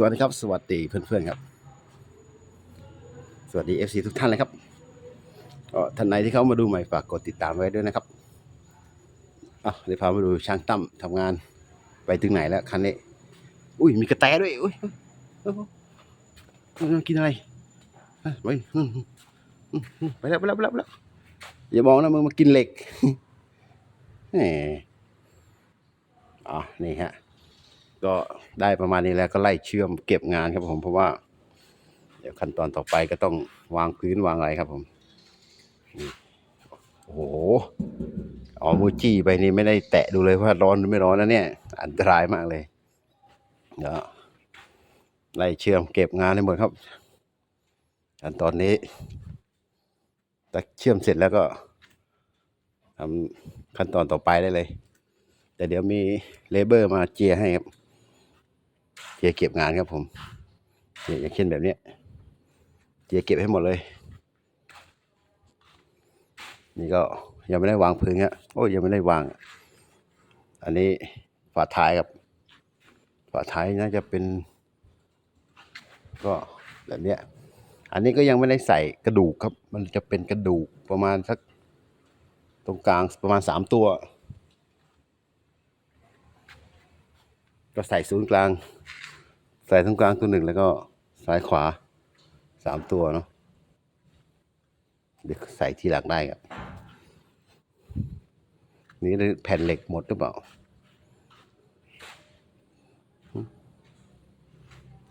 สวัสดีครับ สวัสดีเพื่อนๆครับ สวัสดี FC ทุกท่านเลยครับก็ท่านไหนที่เข้ามาดูใหม่ฝากกดติดตามไว้ด้วยนะครับอะเดี๋ยวพามาดูช่างตั้มทำงานไปถึงไหนแล้วคันนี้ อุ้ยมีกระแตด้วยอุ้ยกินอะไรไปไปแล้วไปแล้วไปแล้วไปอย่ามองนะมึงมากินเหล็กแหมอะนี่ฮะ ก็ได้ประมาณนี้แล้วก็ไล่เชื่อมเก็บงานครับผมเพราะว่า เดี๋ยวขั้นตอนต่อไปก็ต้องวางพื้นวางอะไรครับผมโอ้โหเอมือจี้ไปนี่ไม่ได้แตะดูเลยว่าร้อนหรือไม่ร้อนนะเนี่ย อันตรายมากเลยเดี๋ยวไล่เชื่อมเก็บงานให้หมดครับขั้นตอนนี้แต่เชื่อมเสร็จแล้วก็ทำขั้นตอนต่อไปได้เลย แต่เดี๋ยวมีเลเบอร์มาเจียให้ครับ เจียเก็บงานครับผมเนี่ยอย่างเช่นแบบนี้เจียเก็บให้หมดเลย นี่ก็ยังไม่ได้วางพื้นอะโอ้ยยังไม่ได้วาง อันนี้ฝาท้ายครับฝาท้ายน่าจะเป็น ก็แบบเนี้ยอันนี้ก็ยังไม่ได้ใส่กระดูกครับ มันจะเป็นกระดูกประมาณสักตรงกลางประมาณสามตัว ก็ใส่ศูนย์กลาง ใส่ตรงกลางตัวหนึ่งแล้วก็ซ้ายขวาสามตัวเนาะเดี๋ยวใส่ทีหลังได้ครับ นี่แผ่นเหล็กหมดหรือเปล่า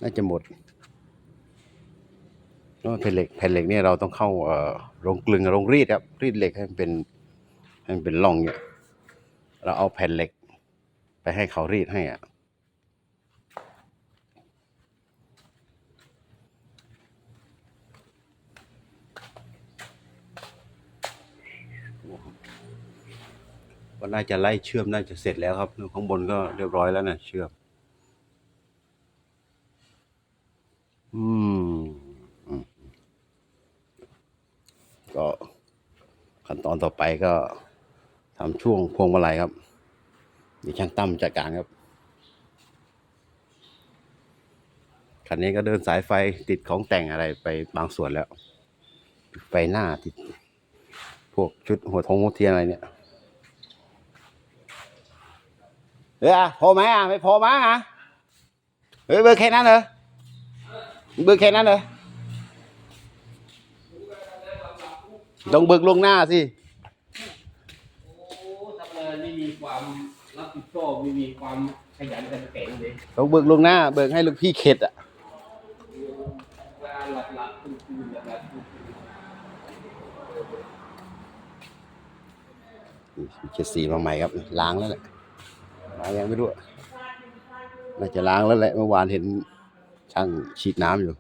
น่าจะหมดแผ่นเหล็กแผ่นเหล็กเนี่ยเราต้องเข้าเอ่อโรงกลึงโรงรีดครับ รีดเหล็กให้มันเป็นให้มันเป็นร่องเนี่ย เราเอาแผ่นเหล็กไปให้เขารีดให้อะ ก็น่าจะไล่เชื่อมน่าจะเสร็จแล้วครับข้างบนก็เรียบร้อยแล้วนะเชื่อม อืมอืมก็ขั้นตอนต่อไปก็ทำช่วงพวงมาลัยครับนี่ช่างตั้มจัดการครับคันนี้ก็เดินสายไฟติดของแต่งอะไรไปบางส่วนแล้ว ไฟหน้าติด พวกชุดหัวทงหัวเทียนอะไรเนี่ย เออพอไหมอะไม่พอมั้งอะเฮ้ยเบอร์แค่นั้นเหรอเบอร์แค่นั้นเหรอต้องเบิกลงหน้าสิทำงานไม่มีความรับผิดชอบไม่มีความขยันขันแข็งเลยต้องเบิกลงหน้า เบิกให้ลูกพี่เข็ดอะงานหลับหลับๆตื่นตื่นหลับหลับตื่นตื่นมีเจ็ดสีมาใหม่ครับล้างแล้วแหละ ยังไม่รู้อะน่าจะล้างแล้วแหละเมื่อวานเห็นช่างฉีดน้ำอยู่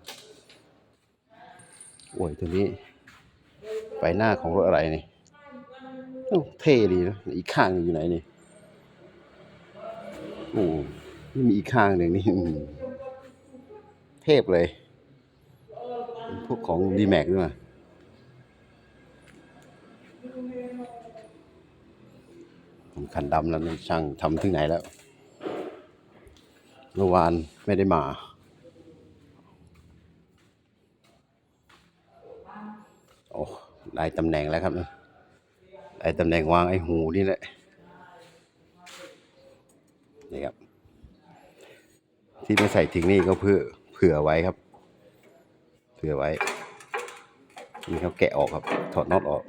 โอ้ยตัวนี้ไฟหน้าของรถอะไรนี่เท่ดีนะอีกข้างอยู่ไหนนี่โอ้นี่มีอีกข้างหนึ่งนี่เทพเลย พวกของดีแม็กด้วย ผม คันดำแล้วนี่ช่างทำถึงไหนแล้ว เมื่อวานไม่ได้มา โอ้ได้ตำแหน่งแล้วครับได้ตำแหน่งวางไอ้หูนี่แหละนี่ครับ ที่ไม่ใส่ถึงนี่ก็เพื่อเผื่อไว้ครับ เผื่อไว้ นี่เขาแกะออกครับ ถอดน็อตออก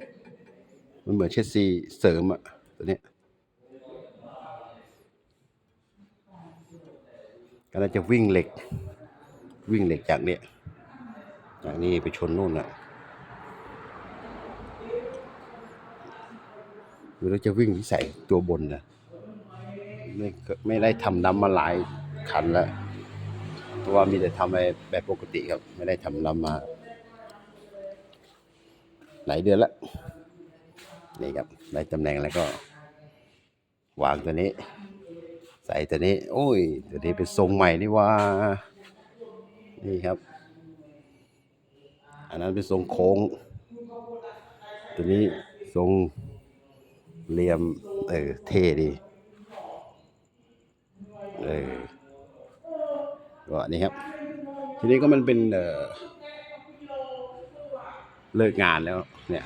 มันเหมือนเชสซีเสริมอะตัวเนี้ย ก็น่าจะวิ่งเหล็ก วิ่งเหล็กจากเนี้ยจากนี้ไปชนนู่นน่ะหรือเราจะวิ่งที่ใส่ตัวบนนะไม่ไม่ได้ทำน้ำมาหลายคันแล้วเพราะว่ามีแต่ทำไปแบบปกติครับ ไม่ได้ทำน้ำมา หลายเดือนแล้วนี่ครับได้ตำแหน่งแล้วก็ วางตัวนี้ ใส่ตัวนี้ โอ้ย ตัวนี้เป็นทรงใหม่นี่ว่า นี่ครับ อันนั้นเป็นทรงโค้ง ตัวนี้ทรงเหลี่ยม เออ เท่ดี เออก็อันนี้ครับ ทีนี้ก็มันเป็น เออเลิกงานแล้ว เนี่ย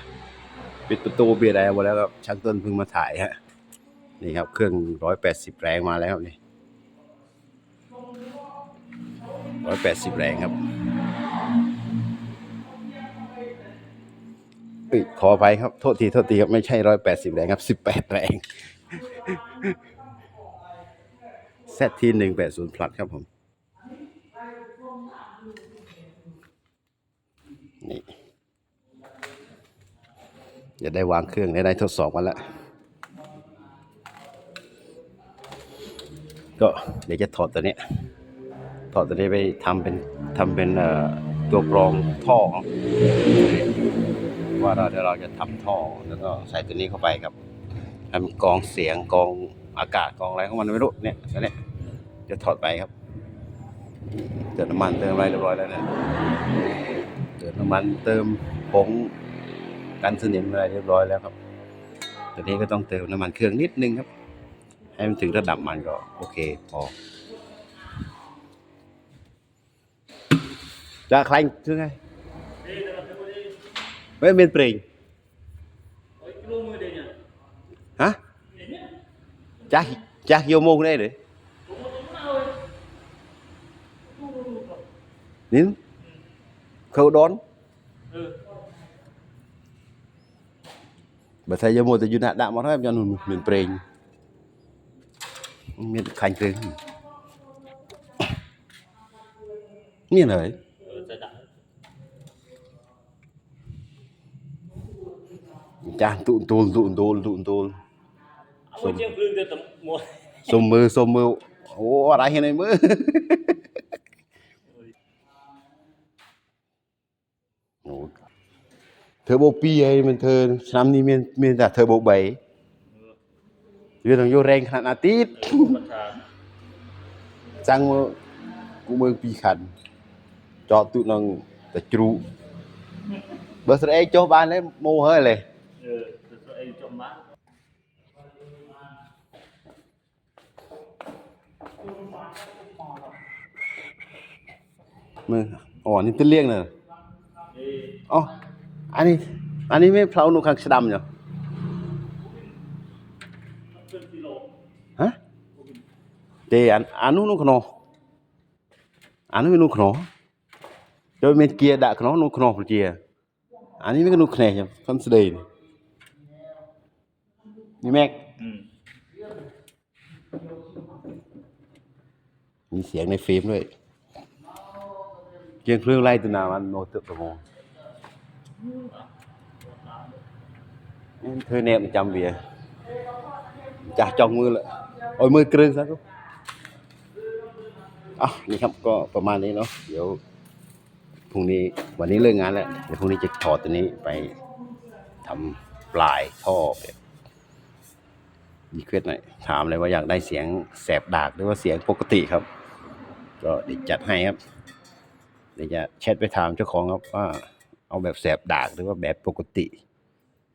ปิดประตูปิดอะไรหมดแล้วครับช่างต้นเพิ่งมาถ่ายฮะ นี่ครับ เครื่องร้อยแปดสิบแรงมาแล้วนี่ร้อยแปดสิบแรงครับอขออภัยครับโทษทีโทษทีครับไม่ใช่ร้อยแปดสิบแรงครับสิบแปดแรงแซทีหนึ่งแปดศูนย์พลัดครับผม นี่จะได้วางเครื่องได้ได้ทดสอบกันแล้ว ก็เดี๋ยวจะถอดตัวนี้ถอดตัวนี้ไปทำเป็นทำเป็นตัวกรองท่อว่าเราเดี๋ยวเราจะทำท่อแล้วก็ใส่ตัวนี้เข้าไปครับทำกองเสียงกองอากาศกองอะไรของมันไม่รู้เนี่ยตัวนี้จะถอดไปครับเติมน้ำมันเติมอะไรเรียบร้อยแล้วเนี่ยเติมน้ำมันเติมผงกันสนิมอะไรเรียบร้อยแล้วครับตอนนี้ก็ต้องเติมน้ำมันเครื่องนิดนึงครับ ให้มันถึงระดับมันก็โอเคพอจะใครคือไงไม่เป็นเปล่งฮะจ้าจ้าโยโมงได้เลยนี่ khâu đón bởi thầy giờ một từ duyên មានខាញ់គ្រឿងមានហើយចាស់ទូទូលទូទូលទូទូលសុំជាងគ្រឿងទៅមួយសុំមើលសុំមើលអូអត់អាចហ៊ានឲ្យមើលអូធ្វើបោ2ហើយមិនធ្វើឆ្នាំនេះមានមានតែធ្វើបោ3 ชีวตของยูแรงขนาดอาทิตย์จังกูมือปีขันเจาะตุนังตะจรูเบอร์สเอ็กโจบ้านเลยโมเฮ้ยเลยเออสออ่อนี่ตัวเลี้ยงเนอะอ๋ออันนี้ อันนี้ไม่เพลาหนูขังสดำเนาะ เดอันอันนู้นนู้นขนออันนู้นนู้นขนอโดยเป็นเกียร์ดะขนอนู้นขนอเกียร์อันนี้ไม่ก็นู้นขนใช่คอนสเดย์นี่แม็ก อืม มีเสียงในฟิล์มด้วยเกียงเครื่องไล่ตัวนามันโนตึกประโมงเธอแนบจำเบียร์จ่าจองมื อะนี่ครับก็ประมาณนี้เนาะเดี๋ยวพรุ่งนี้วันนี้เลิกงานแล้วเดี๋ยวพรุ่งนี้จะถอดตัวนี้ไปทำปลายท่อแบบมีเคล็ดหน่อยถามเลยว่าอยากได้เสียงแสบดากหรือว่าเสียงปกติครับ ก็เดี๋ยวจัดให้ครับเดี๋ยวจะแชทไปถามเจ้าของครับว่า เอาแบบแสบดากหรือว่าแบบปกติ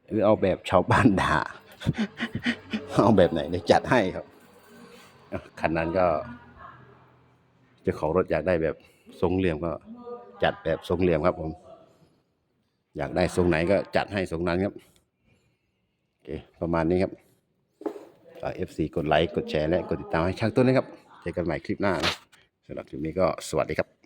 หรือเอาแบบชาวบ้านด่าเอาแบบไหนเดี๋ยวจัดให้ครับอะคันนั้นก็ จ้าของรถอยากได้แบบทรงเหลี่ยมก็จัดแบบทรงเหลี่ยมครับผม อยากได้ทรงไหนก็จัดให้ทรงนั้นครับโอเคประมาณนี้ครับเอฟซีกดไลค์กดแชร์และกดติดตามให้ช่างต้นนะครับเจอกันใหม่คลิปหน้านะสำหรับคลิปนี้ก็สวัสดีครับ